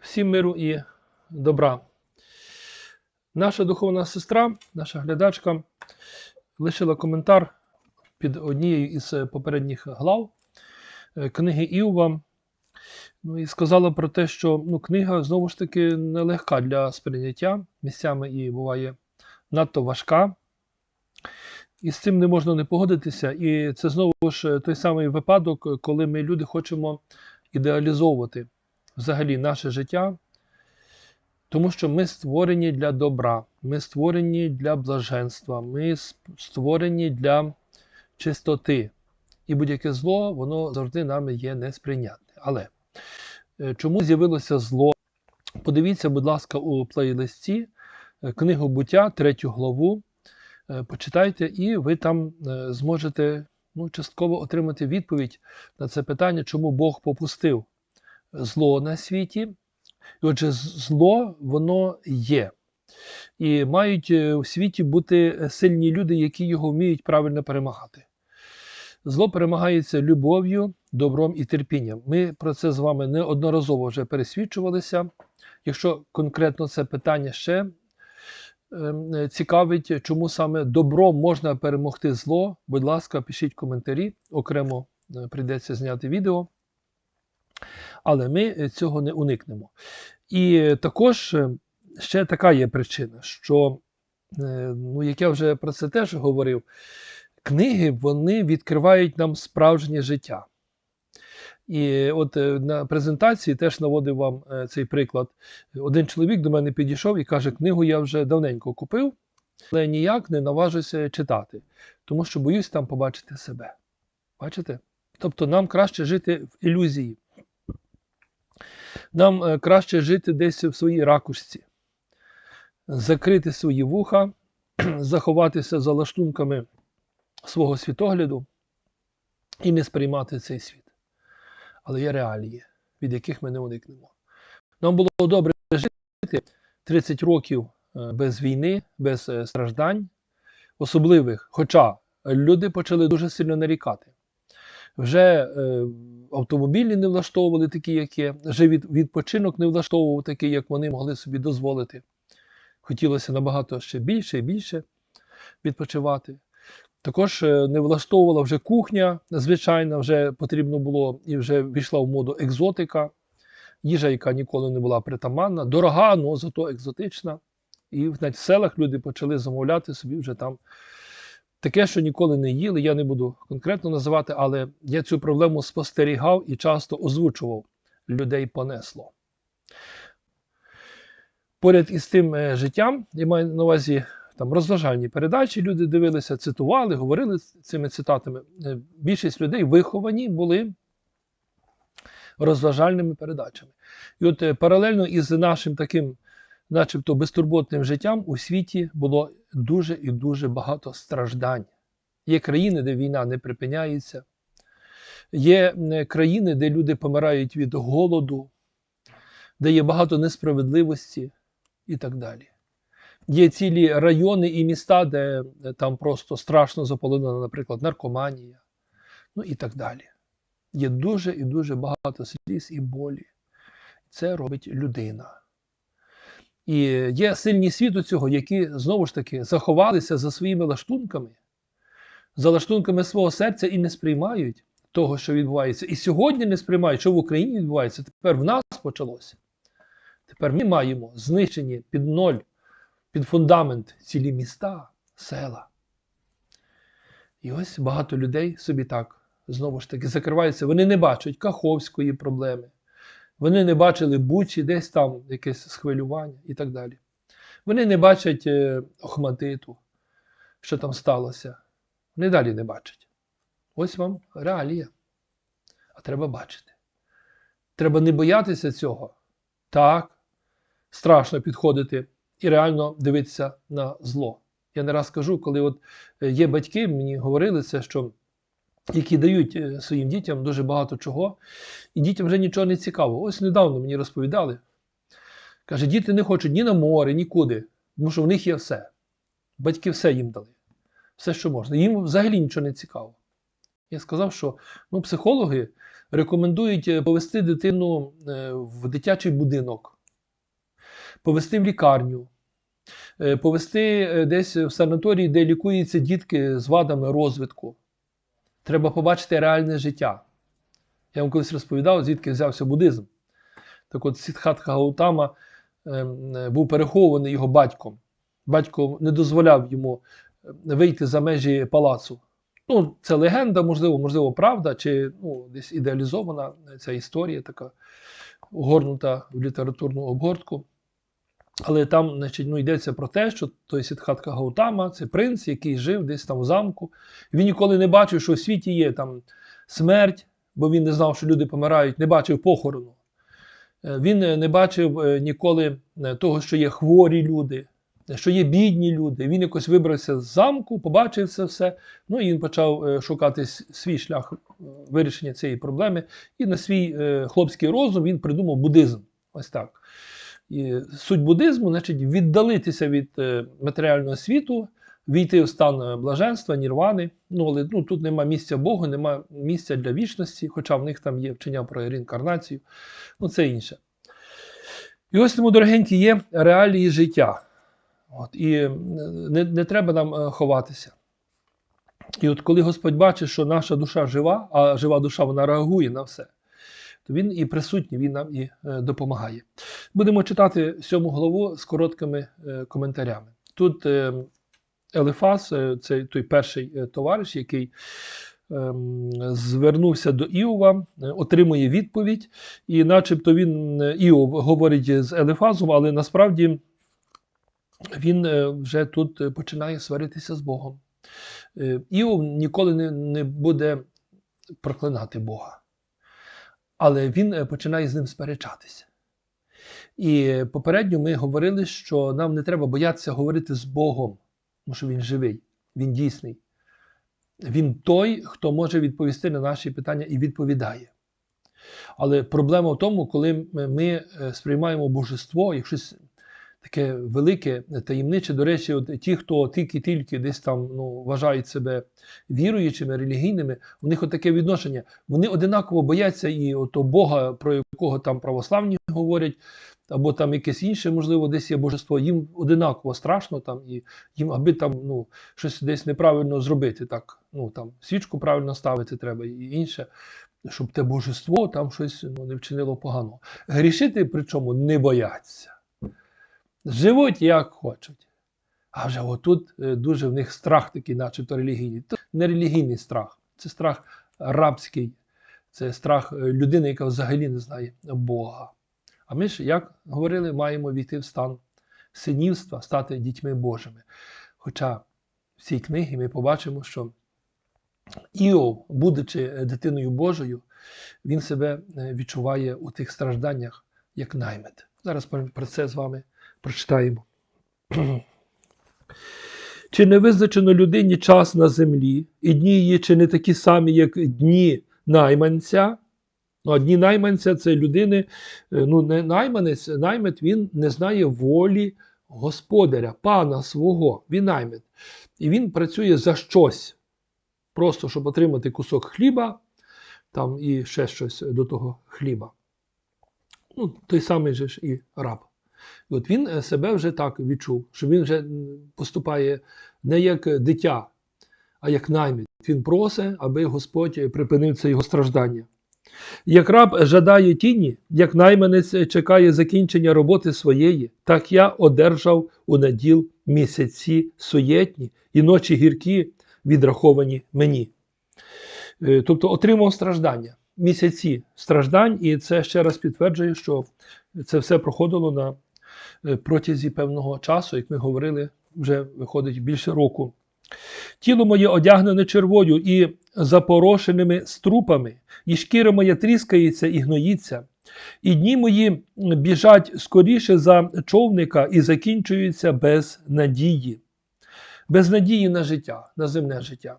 Всім миру і добра. Наша духовна сестра, наша глядачка, лишила коментар під однією із е, попередніх глав е, книги Іова. Ну і сказала про те, що ну, книга знову ж таки нелегка для сприйняття, місцями і буває надто важка. І з цим не можна не погодитися. І це знову ж той самий випадок, коли ми люди хочемо ідеалізовувати взагалі наше життя, тому що ми створені для добра, ми створені для блаженства, ми створені для чистоти. І будь-яке зло, воно завжди нами є несприйнятне. Але е, чому з'явилося зло? Подивіться, будь ласка, у плейлисті е, книгу буття, третю главу. Е, Почитайте, і ви там зможете ну, частково отримати відповідь на це питання, чому Бог попустив зло на світі. І отже, зло воно є. І мають у світі бути сильні люди, які його вміють правильно перемагати. Зло перемагається любов'ю, добром і терпінням. Ми про це з вами неодноразово вже пересвідчувалися. Якщо конкретно це питання ще е, цікавить, чому саме добром можна перемогти зло, будь ласка, пишіть коментарі, окремо е, прийдеться зняти відео. Але ми цього не уникнемо. І також ще така є причина, що, ну, як я вже про це теж говорив, книги вони відкривають нам справжнє життя. І от на презентації теж наводив вам цей приклад. Один чоловік до мене підійшов і каже: книгу я вже давненько купив, але ніяк не наважуся читати, тому що боюсь там побачити себе. Бачите? Тобто нам краще жити в ілюзії. Нам е, краще жити десь в своїй ракушці, закрити свої вуха, заховатися за лаштунками свого світогляду і не сприймати цей світ. Але є реалії, від яких ми не уникнемо. Нам було добре жити 30 років е, без війни, без е, страждань, особливих, хоча люди почали дуже сильно нарікати. Вже е, автомобілі не влаштовували такі, як є, вже від, відпочинок не влаштовував такий, як вони могли собі дозволити. Хотілося набагато ще більше і більше відпочивати. Також е, не влаштовувала вже кухня, звичайно, вже потрібно було і вже війшла в моду екзотика, їжа, яка ніколи не була притаманна, дорога, але зато екзотична. І навіть в селах люди почали замовляти собі вже там Таке, що ніколи не їли, я не буду конкретно називати, але я цю проблему спостерігав і часто озвучував. Людей понесло. Поряд із тим е, життям, я маю на увазі там розважальні передачі, люди дивилися, цитували, говорили цими цитатами. Е, більшість людей виховані були розважальними передачами. І от е, паралельно із нашим таким начебто безтурботним життям у світі було дуже і дуже багато страждань. Є країни, де війна не припиняється, є країни, де люди помирають від голоду, де є багато несправедливості і так далі. Є цілі райони і міста, де там просто страшно заполонена, наприклад, наркоманія, ну і так далі. Є дуже і дуже багато сліз і болі. Це робить людина. І є сильні світу цього, які знову ж таки заховалися за своїми лаштунками, за лаштунками свого серця і не сприймають того, що відбувається. І сьогодні не сприймають, що в Україні відбувається. Тепер в нас почалося. Тепер ми маємо знищені під ноль, під фундамент цілі міста, села. І ось багато людей собі так знову ж таки закриваються. Вони не бачать каховської проблеми. Вони не бачили бучі, десь там якесь схвилювання і так далі. Вони не бачать е, Охматиту, що там сталося. Вони далі не бачать. Ось вам реалія. А треба бачити. Треба не боятися цього. Так, страшно підходити і реально дивитися на зло. Я не раз кажу, коли от е, є батьки, мені говорили це, що які дають е, своїм дітям дуже багато чого, і дітям вже нічого не цікаво. Ось недавно мені розповідали. Каже, діти не хочуть ні на море, нікуди, тому що в них є все. Батьки все їм дали, все, що можна. Їм взагалі нічого не цікаво. Я сказав, що ну, психологи рекомендують е, повести дитину е, в дитячий будинок, повести в лікарню, повести десь в санаторій, де лікуються дітки з вадами розвитку. Треба побачити реальне життя. Я вам колись розповідав, звідки взявся буддизм. Так от Сідхатха Гаутама ем, е, був перехований його батьком. Батько не дозволяв йому е, вийти за межі палацу. Ну, це легенда, можливо, можливо, правда, чи ну, десь ідеалізована ця історія, така огорнута в літературну обгортку. Але там значить, ну, йдеться про те, що той Сідхатка Гаутама це принц, який жив десь там в замку. Він ніколи не бачив, що в світі є там смерть, бо він не знав, що люди помирають, не бачив похорону. Е, Він е, не бачив е, ніколи того, що є хворі люди, що є бідні люди. Він якось вибрався з замку, побачив це все. Ну і він почав шукати свій шлях вирішення цієї проблеми. І на свій хлопський розум він придумав буддизм. Ось так. І суть буддизму, значить, віддалитися від е, матеріального світу, війти в стан е, блаженства, нірвани. Ну, але ну, тут нема місця Богу, нема місця для вічності, хоча в них там є вчення про реінкарнацію. Ну, це інше. І ось тому, дорогенькі, є реалії життя. От, і не, не треба нам е, ховатися. І от коли Господь бачить, що наша душа жива, а жива душа вона реагує на все, то він і присутній, він нам і е, допомагає. Будемо читати сьому главу з короткими е, коментарями. Тут е, Елефас, це той перший товариш, який ем, звернувся до Іова, отримує відповідь, і начебто він Іов говорить з Елефазом, але насправді він вже тут починає сваритися з Богом. Іов ніколи не буде проклинати Бога. Але він е, починає з ним сперечатися. І попередньо ми говорили, що нам не треба боятися говорити з Богом, тому що він живий, він дійсний. Він той, хто може відповісти на наші питання і відповідає. Але проблема в тому, коли ми- е, сприймаємо божество як щось таке велике, таємниче. До речі, от ті, хто тільки-тільки десь там ну, вважають себе віруючими, релігійними, у них таке відношення. Вони одинаково бояться і ото Бога, про якого там православні говорять, або там якесь інше, можливо, десь є божество. Їм одинаково страшно там, і їм, аби там ну, щось десь неправильно зробити, так, ну там свічку правильно ставити треба і інше. Щоб те божество там щось ну, не вчинило поганого. Грішити причому не бояться. Живуть як хочуть. А вже отут е, дуже в них страх такий, начебто релігійний. Це не релігійний страх, це страх рабський, це страх е, людини, яка взагалі не знає Бога. А ми ж, як говорили, маємо війти в стан синівства, стати дітьми Божими. Хоча в цій книгі ми побачимо, що Іов, будучи е, дитиною Божою, він себе відчуває у тих стражданнях як наймит. Зараз про це з вами прочитаємо. Чи не визначено людині час на землі, і дні її чи не такі самі, як дні найманця? Ну, а дні найманця це людини, е, ну, не найманець, наймит він не знає волі господаря, пана свого, він наймит. І він працює за щось, просто щоб отримати кусок хліба, там і ще щось до того хліба. Ну, той самий же ж і раб. І от він е, себе вже так відчув, що він вже поступає не як дитя, а як наймит. Він просить, аби Господь припинив це його страждання. Як раб жадає тіні, як найманець чекає закінчення роботи своєї, так я одержав у наділ місяці суєтні і ночі гіркі, відраховані мені. Е, Тобто отримав страждання, місяці страждань, і це ще раз підтверджує, що це все проходило на протязі певного часу, як ми говорили, вже виходить більше року. Тіло моє одягнене червою і запорошеними струпами, і шкіра моя тріскається і гноїться, і дні мої біжать скоріше за човника і закінчуються без надії, без надії на життя, на земне життя.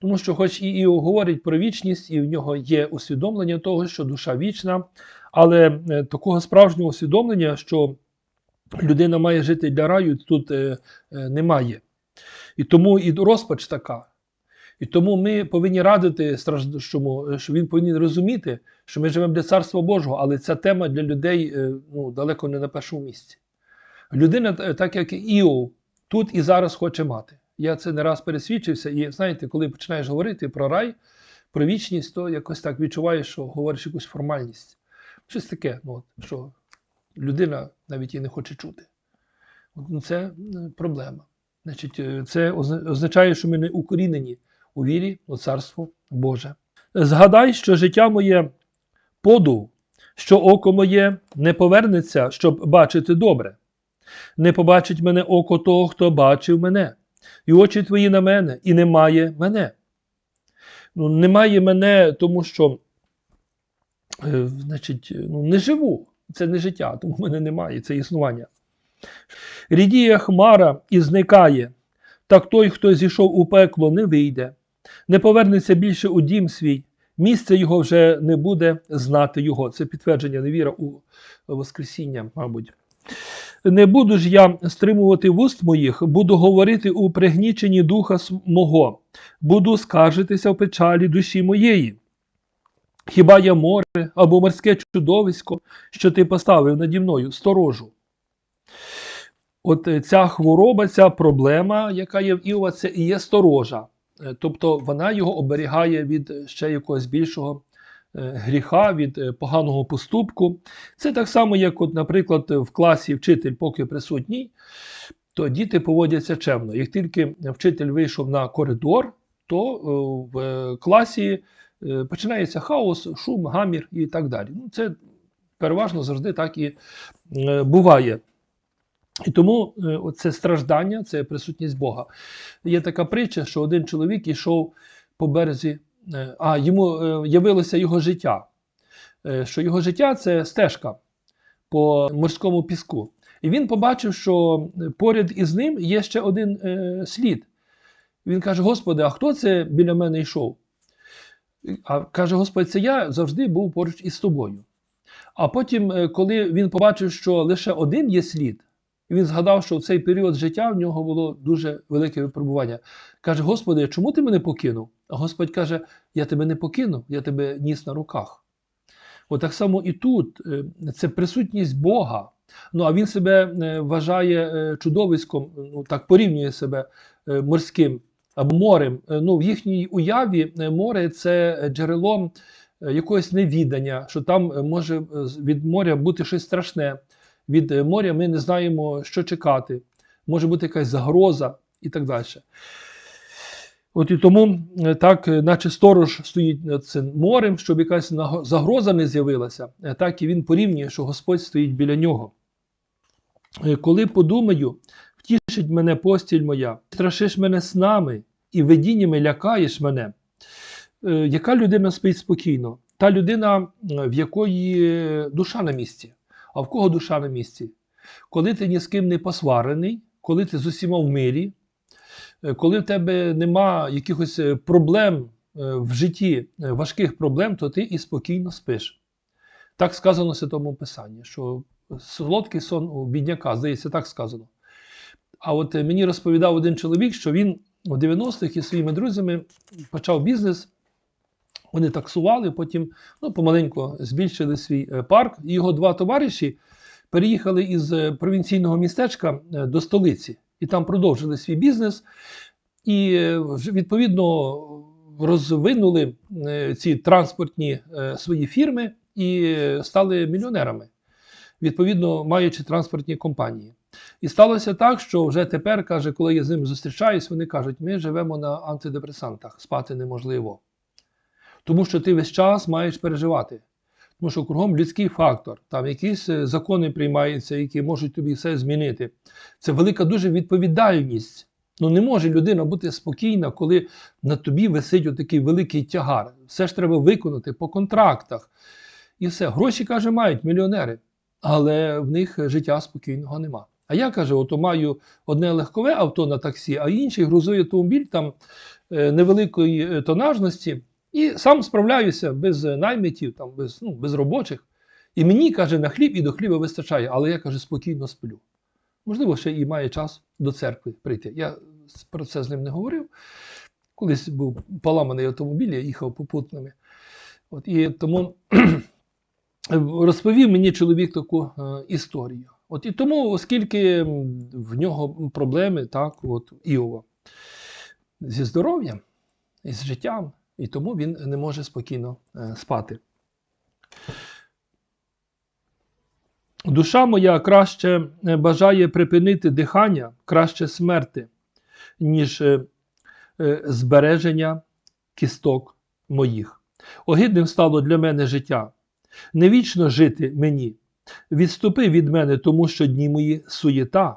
Тому що, хоч і Іов говорить про вічність, і в нього є усвідомлення того, що душа вічна, але е, такого справжнього усвідомлення, що людина має жити для раю, тут е, е, немає. І тому і розпач така. І тому ми повинні радити страждущому, що він повинен розуміти, що ми живемо для Царства Божого, але ця тема для людей е, ну, далеко не на першому місці. Людина, е, так як і Іов, тут і зараз хоче мати. Я це не раз пересвідчився, і знаєте, коли починаєш говорити про рай, про вічність, то якось так відчуваєш, що говориш якусь формальність. Щось таке, ну, що людина навіть і не хоче чути. Ну, це е, проблема. Значить, е, це означає, що ми не укорінені у вірі у Царство Боже. Згадай, що життя моє подув, що око моє не повернеться, щоб бачити добре. Не побачить мене око того, хто бачив мене, і очі твої на мене, і немає мене. Ну, немає мене, тому що е, значить, ну, не живу. Це не життя, тому в мене немає, це існування. Рідіє хмара і зникає, так той, хто зійшов у пекло, не вийде, не повернеться більше у дім свій, місце його вже не буде знати його. Це підтвердження невіра у Воскресіння, мабуть. Не буду ж я стримувати вуст моїх, буду говорити у пригніченні духа мого, буду скаржитися в печалі душі моєї. Хіба я море або морське чудовисько, що ти поставив наді мною сторожу? От е, ця хвороба, ця проблема, яка є в Іова, це і є сторожа. Е, Тобто вона його оберігає від е, ще якогось більшого гріха, від поганого поступку. Це так само, як, от, наприклад, в класі вчитель, поки присутній, то діти поводяться чемно. Як тільки вчитель вийшов на коридор, то в класі починається хаос, шум, гамір і так далі. Ну, це переважно завжди так і е, буває. І тому е, це страждання, це присутність Бога. Є така притча, що один чоловік йшов по березі, е, а йому е, явилося його життя. Е, Що його життя це стежка по морському піску. І він побачив, що поряд із ним є ще один е, слід. Він каже: Господи, а хто це біля мене йшов? А каже: Господи, це я завжди був поруч із тобою. А потім, е, коли він побачив, що лише один є слід, він згадав, що в цей період життя в нього було дуже велике випробування. Каже: Господи, чому ти мене покинув? А Господь каже: Я тебе не покинув, я тебе ніс на руках. От так само і тут е, це присутність Бога. Ну а він себе е, вважає чудовиськом, ну так порівнює себе морським морем. Е, Ну, в їхній уяві е, море це джерело е, якогось невідання, що там може від моря бути щось страшне. Від моря ми не знаємо, що чекати. Може бути якась загроза і так далі. От і тому так, наче сторож стоїть над цим морем, щоб якась загроза не з'явилася, так і він порівнює, що Господь стоїть біля нього. Коли подумаю, втішить мене постіль моя, страшиш мене снами і видіннями лякаєш мене. Е, Яка людина спить спокійно? Та людина, в якої душа на місці. А в кого душа на місці? Коли ти ні з ким не посварений, коли ти з усіма в мирі, Е, коли в тебе нема якихось е, проблем е, в житті, важких проблем, то ти і спокійно спиш. Так сказано в Святому Писанні, що солодкий сон у бідняка, здається, так сказано. А от е, мені розповідав один чоловік, що він у 90-х із своїми друзями почав бізнес. Вони таксували, потім ну, помаленьку збільшили свій е, парк. Його два товариші переїхали із е, провінційного містечка до столиці і там продовжили свій бізнес. І відповідно розвинули ці транспортні свої фірми і стали мільйонерами, відповідно маючи транспортні компанії. І сталося так, що вже тепер, каже, коли я з ними зустрічаюсь, вони кажуть, ми живемо на антидепресантах, спати неможливо. Тому що ти весь час маєш переживати. Тому що кругом людський фактор, там якісь е, закони приймаються, які можуть тобі все змінити. Це велика дуже відповідальність. Ну не може людина бути спокійна, коли на тобі висить отакий великий тягар. Все ж треба виконати по контрактах. І все. Гроші, каже, мають мільйонери, але в них життя спокійного нема. А я каже, ото маю одне легкове авто на таксі, а інший грузовий автомобіль там е, невеликої е, тонажності. І сам справляюся без наймитів, там, без, ну, без робочих. І мені, каже, на хліб і до хліба вистачає, але я каже, спокійно сплю. Можливо, ще і має час до церкви прийти. Я про це з ним не говорив. Колись був поламаний автомобіль, я їхав попутними. От, і тому розповів мені чоловік таку е, історію. От і тому, оскільки в нього проблеми, так, от Іова, зі здоров'ям і з життям, і тому він не може спокійно е, спати. Душа моя краще е, бажає припинити дихання, краще смерти, ніж е, збереження кісток моїх. Огидним стало для мене життя. Не вічно жити мені. Відступи від мене, тому що дні мої суєта.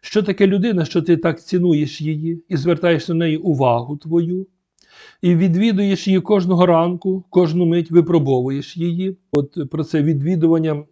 Що таке людина, що ти так цінуєш її і звертаєш на неї увагу твою, і відвідуєш її кожного ранку, кожну мить випробовуєш її. От про це відвідування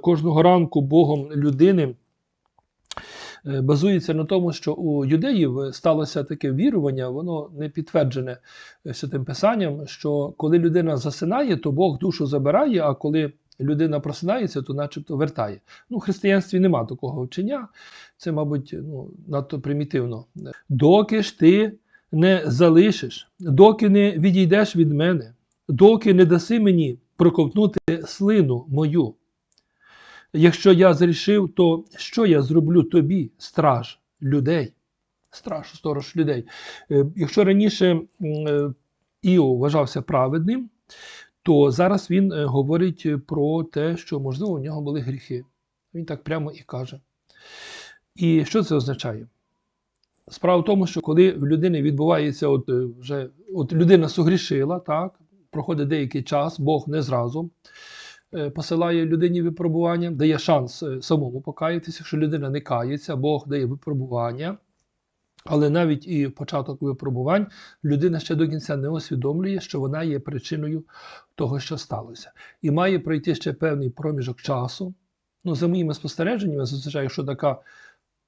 кожного ранку Богом людини е, базується на тому, що у юдеїв сталося таке вірування, воно не підтверджене святим писанням, що коли людина засинає, то Бог душу забирає, а коли людина просинається, то начебто вертає. Ну, в християнстві нема такого вчення, це, мабуть, ну, надто примітивно. Доки ж ти не залишиш, доки не відійдеш від мене, доки не даси мені проковтнути слину мою. Якщо я зрішив, то що я зроблю тобі, страж людей? Страж, сторож людей. Е, Якщо раніше е, вважався праведним, то зараз він е, говорить про те, що, можливо, у нього були гріхи. Він так прямо і каже. І що це означає? Справа в тому, що коли в людини відбувається, от е, вже от людина согрішила, так, проходить деякий час, Бог не зразу е, посилає людині випробування, дає шанс е, самому покаятися, якщо людина не кається, Бог дає випробування. Але навіть і початок випробувань людина ще до кінця не усвідомлює, що вона є причиною того, що сталося. І має пройти ще певний проміжок часу. Ну, за моїми спостереженнями, зазвичай, якщо така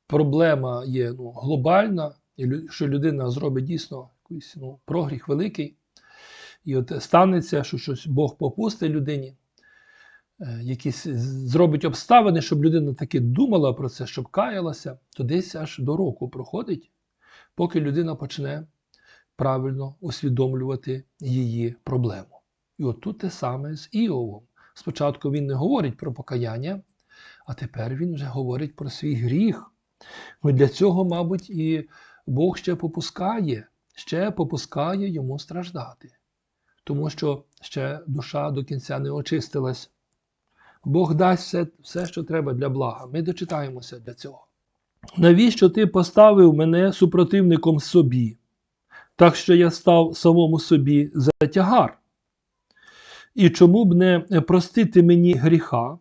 проблема є ну, глобальна, і що людина зробить дійсно якийсь ну, прогріх великий, і от станеться, що щось Бог попустить людині, е, якісь зробить обставини, щоб людина таки думала про це, щоб каялася, то десь аж до року проходить, поки людина почне правильно усвідомлювати її проблему. І от тут те саме з Іовом. Спочатку він не говорить про покаяння, а тепер він вже говорить про свій гріх. Ну, для цього, мабуть, і Бог ще попускає, ще попускає йому страждати, тому що ще душа до кінця не очистилась. Бог дасть все, все, що треба для блага. Ми дочитаємося для цього. Навіщо ти поставив мене супротивником собі, так що я став самому собі за тягар? І чому б не простити мені гріха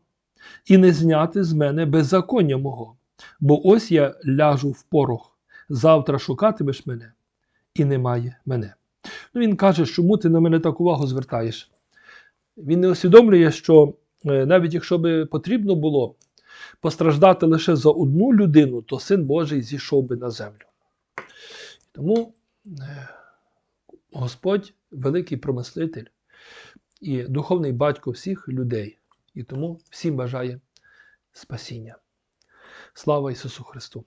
і не зняти з мене беззаконня мого? Бо ось я ляжу в порох, завтра шукатимеш мене, і немає мене. Ну, він каже, чому ти на мене так увагу звертаєш? Він не усвідомлює, що е, навіть якщо би потрібно було постраждати лише за одну людину, то син Божий зійшов би на землю. Тому е, Господь великий промислитель і духовний батько всіх людей, і тому всім бажає спасіння. Слава Ісусу Христу!